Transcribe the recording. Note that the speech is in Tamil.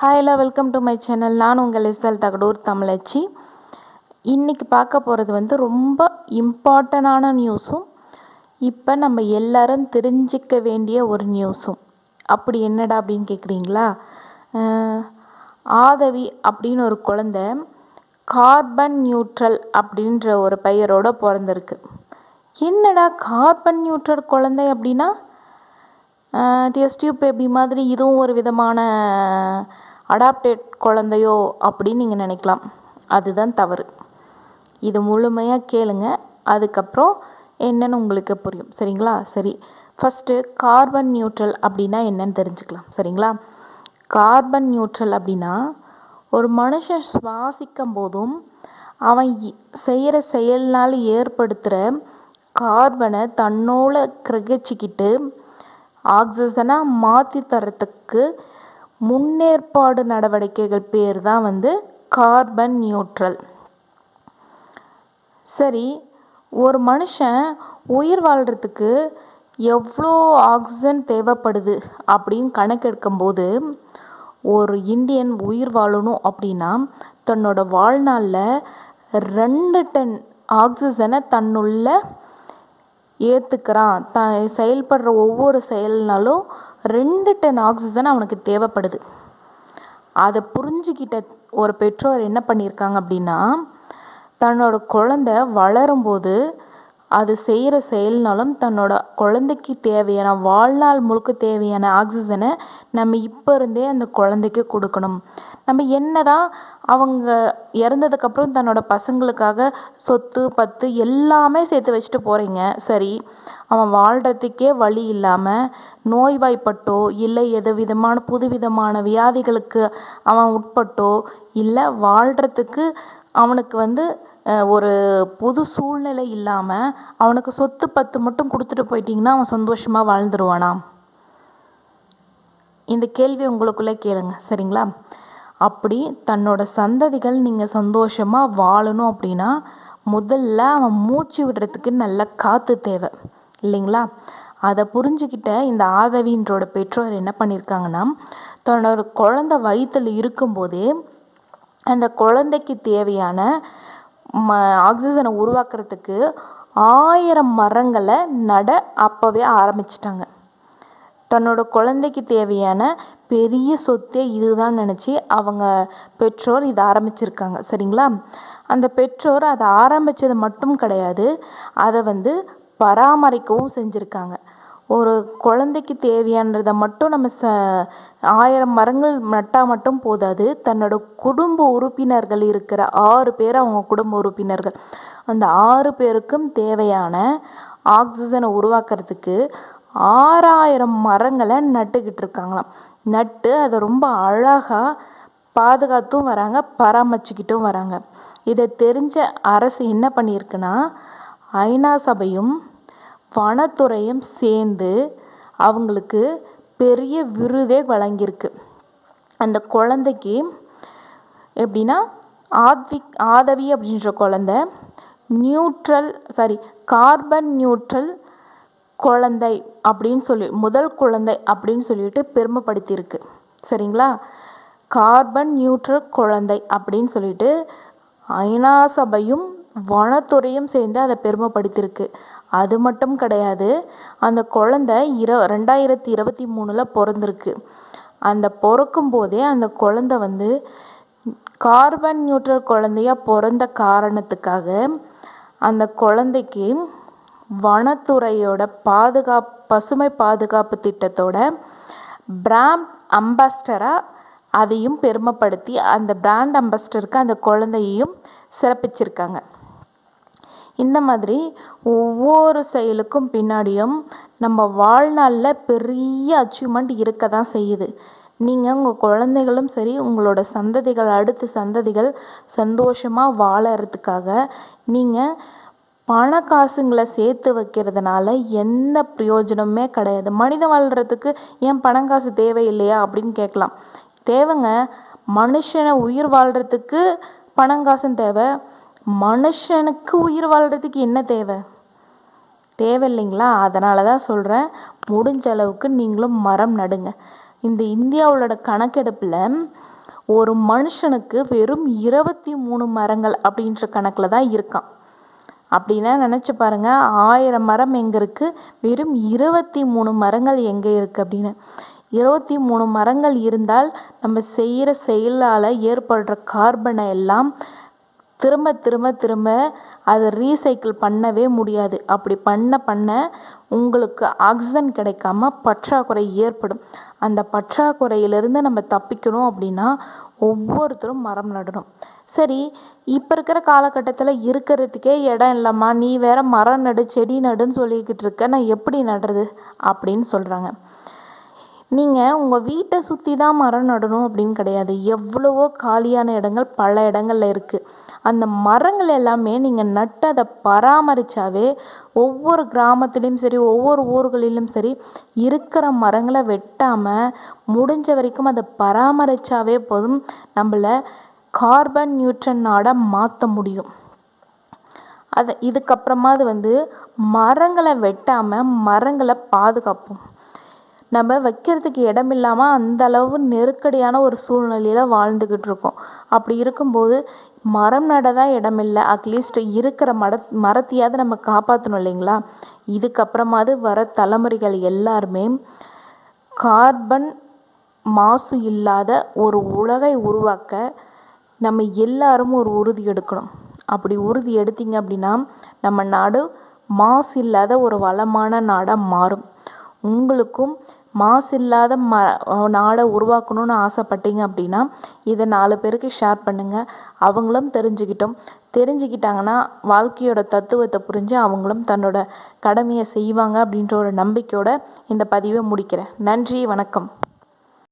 Hi welcome to my channel நான் உங்கள் எஸ்எல் தகடூர் தமிழச்சி. இன்றைக்கி பார்க்க போகிறது வந்து ரொம்ப இம்பார்ட்டண்டான நியூஸும் இப்போ நம்ம எல்லாரும் தெரிஞ்சிக்க வேண்டிய ஒரு நியூஸும் அப்படி என்னடா அப்படின்னு கேட்குறீங்களா ஆதவி அப்படின்னு ஒரு குழந்த கார்பன் நியூட்ரல் அப்படின்ற ஒரு பெயரோடு பிறந்திருக்கு. என்னடா கார்பன் நியூட்ரல் குழந்தை அப்படின்னா? டெஸ்ட் டியூப் பேபி மாதிரி இதுவும் ஒரு விதமான அடாப்டேட் குழந்தையோ அப்படின்னு நீங்கள் நினைக்கலாம். அதுதான் தவறு. இது முழுமையாக கேளுங்க. அதுக்கப்புறம் என்னன்னு உங்களுக்கு புரியும். சரிங்களா? சரி. ஃபஸ்ட்டு கார்பன் நியூட்ரல் அப்படின்னா என்னன்னு தெரிஞ்சுக்கலாம். சரிங்களா? கார்பன் நியூட்ரல் அப்படின்னா ஒரு மனுஷன் சுவாசிக்கும் போதும் அவன் செய்கிற செயல்னால் ஏற்படுத்துகிற கார்பனை தன்னோட கிரகிச்சிக்கிட்டு ஆக்சிஜனாக மாற்றி தரத்துக்கு முன்னேற்பாடு நடவடிக்கைகள் பேர் தான் வந்து கார்பன் நியூட்ரல். சரி ஒரு மனுஷன் உயிர் வாழ்கிறதுக்கு எவ்வளோ ஆக்சிஜன் தேவைப்படுது அப்படின்னு கணக்கெடுக்கும்போது ஒரு இந்தியன் உயிர் வாழணும் அப்படின்னா தன்னோட வாழ்நாளில் ரெண்டு டன் ஆக்சிஜனை தன்னுள்ள ஏற்றுக்கிறான் த செயல்படுற ஒவ்வொரு செயல்னாலும் ரெண்டு டன் ஆக்சிஜன் அவனுக்கு தேவைப்படுது. அதை புரிஞ்சுக்கிட்ட ஒரு பெற்றோர் என்ன பண்ணியிருக்காங்க அப்படின்னா தன்னோட குழந்த வளரும்போது அது செய்கிற செயல்னாலும் தன்னோட குழந்தைக்கு தேவையான வாழ்நாள் முழுக்க தேவையான ஆக்சிஜனை நம்ம இப்போ இருந்தே அந்த குழந்தைக்கு கொடுக்கணும். நம்ம என்ன தான் அவங்க இறந்ததுக்கப்புறம் தன்னோட பசங்களுக்காக சொத்து பத்து எல்லாமே சேர்த்து வச்சுட்டு போகிறீங்க சரி அவன் வாழ்கிறதுக்கே வழி இல்லாமல் நோய்வாய்ப்பட்டோ இல்லை எது விதமான புதுவிதமான வியாதிகளுக்கு அவன் உட்பட்டோ இல்லை வாழ்கிறதுக்கு அவனுக்கு வந்து ஒரு புது சூழ்நிலை இல்லாமல் அவனுக்கு சொத்து பத்து மட்டும் கொடுத்துட்டு போயிட்டீங்கன்னா அவன் சந்தோஷமாக வாழ்ந்துருவானா இந்த கேள்வி உங்களுக்குள்ளே கேளுங்க சரிங்களா? அப்படி தன்னோட சந்ததிகள் நீங்கள் சந்தோஷமாக வாழணும் அப்படின்னா முதல்ல அவன் மூச்சு விடுறதுக்கு நல்ல காற்று தேவை இல்லைங்களா? அதை புரிஞ்சுக்கிட்ட இந்த ஆதவின்றோட பெற்றோர் என்ன பண்ணியிருக்காங்கன்னா தன்னோட குழந்தை வயிற்றில் இருக்கும்போதே அந்த குழந்தைக்கு தேவையான ம ஆக்சிஜனை உருவாக்குறதுக்கு ஆயிரம் மரங்களை நட அப்போவே ஆரம்பிச்சிட்டாங்க. தன்னோட குழந்தைக்கு தேவையான பெரிய சொத்தே இதுதான் நினச்சி அவங்க பெற்றோர் இதை ஆரம்பிச்சிருக்காங்க. சரிங்களா? அந்த பெற்றோர் அதை ஆரம்பித்தது மட்டும் கிடையாது அதை வந்து பராமரிக்கவும் செஞ்சுருக்காங்க. ஒரு குழந்தைக்கு தேவையானதை மட்டும் நம்ம ச ஆயிரம் மரங்கள் நட்டால் மட்டும் போதாது. தன்னோட குடும்ப உறுப்பினர்கள் இருக்கிற ஆறு பேர் அவங்க குடும்ப உறுப்பினர்கள். அந்த ஆறு பேருக்கும் தேவையான ஆக்சிஜனை உருவாக்குறதுக்கு ஆறாயிரம் மரங்களை நட்டுக்கிட்டு இருக்காங்களாம். நட்டு அதை ரொம்ப அழகாக பாதுகாத்தும் வராங்க பராமரிச்சுக்கிட்டும் வராங்க. இதை தெரிஞ்ச அரசு என்ன பண்ணியிருக்குன்னா ஐநா சபையும் வனத்துறையும் சேர்ந்து அவங்களுக்கு பெரிய விருதே வழங்கியிருக்கு. அந்த குழந்தைக்கு எப்படின்னா ஆத்விக் ஆதவி அப்படின்ற குழந்த நியூட்ரல் சாரி கார்பன் நியூட்ரல் குழந்தை அப்படின்னு சொல்லி முதல் குழந்தை அப்படின்னு சொல்லிட்டு பெருமைப்படுத்தியிருக்கு. சரிங்களா? கார்பன் நியூட்ரல் குழந்தை அப்படின்னு சொல்லிட்டு ஐநா சபையும் வனத்துறையும் சேர்ந்து அதை பெருமைப்படுத்தியிருக்கு. அது மட்டும் கிடையாது அந்த குழந்தை இர ரெண்டாயிரத்தி இருபத்தி மூணில் பிறந்திருக்கு. அந்த பிறக்கும் போதே அந்த குழந்தை வந்து கார்பன் நியூட்ரல் குழந்தையா பிறந்த காரணத்துக்காக அந்த குழந்தைக்கு வனத்துறையோட பாதுகாப்பு பசுமை பாதுகாப்பு திட்டத்தோட பிராண்ட் அம்பாஸ்டராக அதையும் பெருமைப்படுத்தி அந்த பிராண்ட் அம்பாஸ்டருக்கு அந்த குழந்தையையும் சிறப்பிச்சிருக்காங்க. இந்த மாதிரி ஒவ்வொரு செயலுக்கும் பின்னாடியும் நம்ம வாழ்நாளில் பெரிய அச்சீவ்மெண்ட் இருக்க தான் செய்யுது. நீங்கள் உங்கள் குழந்தைகளும் சரி உங்களோட சந்ததிகள் அடுத்த சந்ததிகள் சந்தோஷமாக வாழறதுக்காக நீங்கள் பண காசுங்களை சேர்த்து வைக்கிறதுனால எந்த பிரயோஜனமே கிடையாது. மனிதன் வாழ்கிறதுக்கு ஏன் பணம் காசு தேவையில்லையா அப்படின்னு கேட்கலாம். தேவைங்க மனுஷனை உயிர் வாழ்கிறதுக்கு பணம் காசும் தேவை. மனுஷனுக்கு உயிர் வாழ்கிறதுக்கு என்ன தேவை? தேவை இல்லைங்களா அதனால தான் சொல்கிறேன் முடிஞ்ச அளவுக்கு நீங்களும் மரம் நடுங்க. இந்த இந்தியாவோட கணக்கெடுப்பில் ஒரு மனுஷனுக்கு வெறும் இருபத்தி மூணு மரங்கள் அப்படின்ற கணக்கில் தான் இருக்கான். அப்படின்னா நினச்சி பாருங்கள் ஆயிரம் மரம் எங்கே இருக்குது வெறும் இருபத்தி மூணு மரங்கள் எங்கே இருக்குது அப்படின்னு. இருபத்தி மூணு மரங்கள் இருந்தால் நம்ம செய்கிற செயலால் ஏற்படுற கார்பனை எல்லாம் திரும்ப திரும்ப திரும்ப அதை ரீசைக்கிள் பண்ணவே முடியாது. அப்படி பண்ண பண்ண உங்களுக்கு ஆக்சிஜன் கிடைக்காம பற்றாக்குறை ஏற்படும். அந்த பற்றாக்குறையிலிருந்து நம்ம தப்பிக்கணும் அப்படின்னா ஒவ்வொருத்தரும் மரம் நடணும். சரி இப்போ இருக்கிற காலகட்டத்தில் இருக்கிறதுக்கே இடம் இல்லைம்மா. நீ வேற மரம் நடு செடி நடுன்னு சொல்லிக்கிட்டு இருக்க. நான் எப்படி நடுறது? அப்படின்னு சொல்கிறாங்க நீங்கள் உங்கள் வீட்டை சுற்றி தான் மரம் நடணும் அப்படின்னு கிடையாது. எவ்வளவோ காலியான இடங்கள் பல இடங்கள்ல இருக்குது அந்த மரங்கள் எல்லாமே நீங்கள் நட்டு அதை பராமரித்தாவே ஒவ்வொரு கிராமத்துலேயும் சரி ஒவ்வொரு ஊர்களிலும் சரி இருக்கிற மரங்களை வெட்டாமல் முடிஞ்ச வரைக்கும் அதை பராமரித்தாவே போதும். நம்மள கார்பன் நியூட்ரன் நாடாக மாற்ற முடியும். அதை இதுக்கப்புறமாவது வந்து மரங்களை வெட்டாமல் மரங்களை பாதுகாப்போம். நம்ம வைக்கிறதுக்கு இடம் இல்லாமல் அந்த அளவு நெருக்கடியான ஒரு சூழ்நிலையில் வாழ்ந்துக்கிட்டு இருக்கோம். அப்படி இருக்கும்போது மரம் நட தான் இடம் இல்லை அட்லீஸ்ட் இருக்கிற மட மரத்தையாவது நம்ம காப்பாற்றணும் இல்லைங்களா? இதுக்கப்புறமாவது வர தலைமுறைகள் எல்லாருமே கார்பன் மாசு இல்லாத ஒரு உலகை உருவாக்க நம்ம எல்லாரும் ஒரு உறுதி எடுக்கணும். அப்படி உறுதி எடுத்தீங்க அப்படின்னா நம்ம நாடு மாசு இல்லாத ஒரு வளமான நாடாக மாறும். உங்களுக்கும் மாசு இல்லாத ம நாடை உருவாக்கணும்னு ஆசைப்பட்டீங்க அப்படின்னா இதை நாலு பேருக்கு ஷேர் பண்ணுங்கள் அவங்களும் தெரிஞ்சுக்கிட்டோம். தெரிஞ்சுக்கிட்டாங்கன்னா வாழ்க்கையோட தத்துவத்தை புரிஞ்சு அவங்களும் தன்னோட கடமையை செய்வாங்க அப்படின்ற ஒரு நம்பிக்கையோட இந்த பதிவை முடிக்கிறேன். நன்றி வணக்கம்.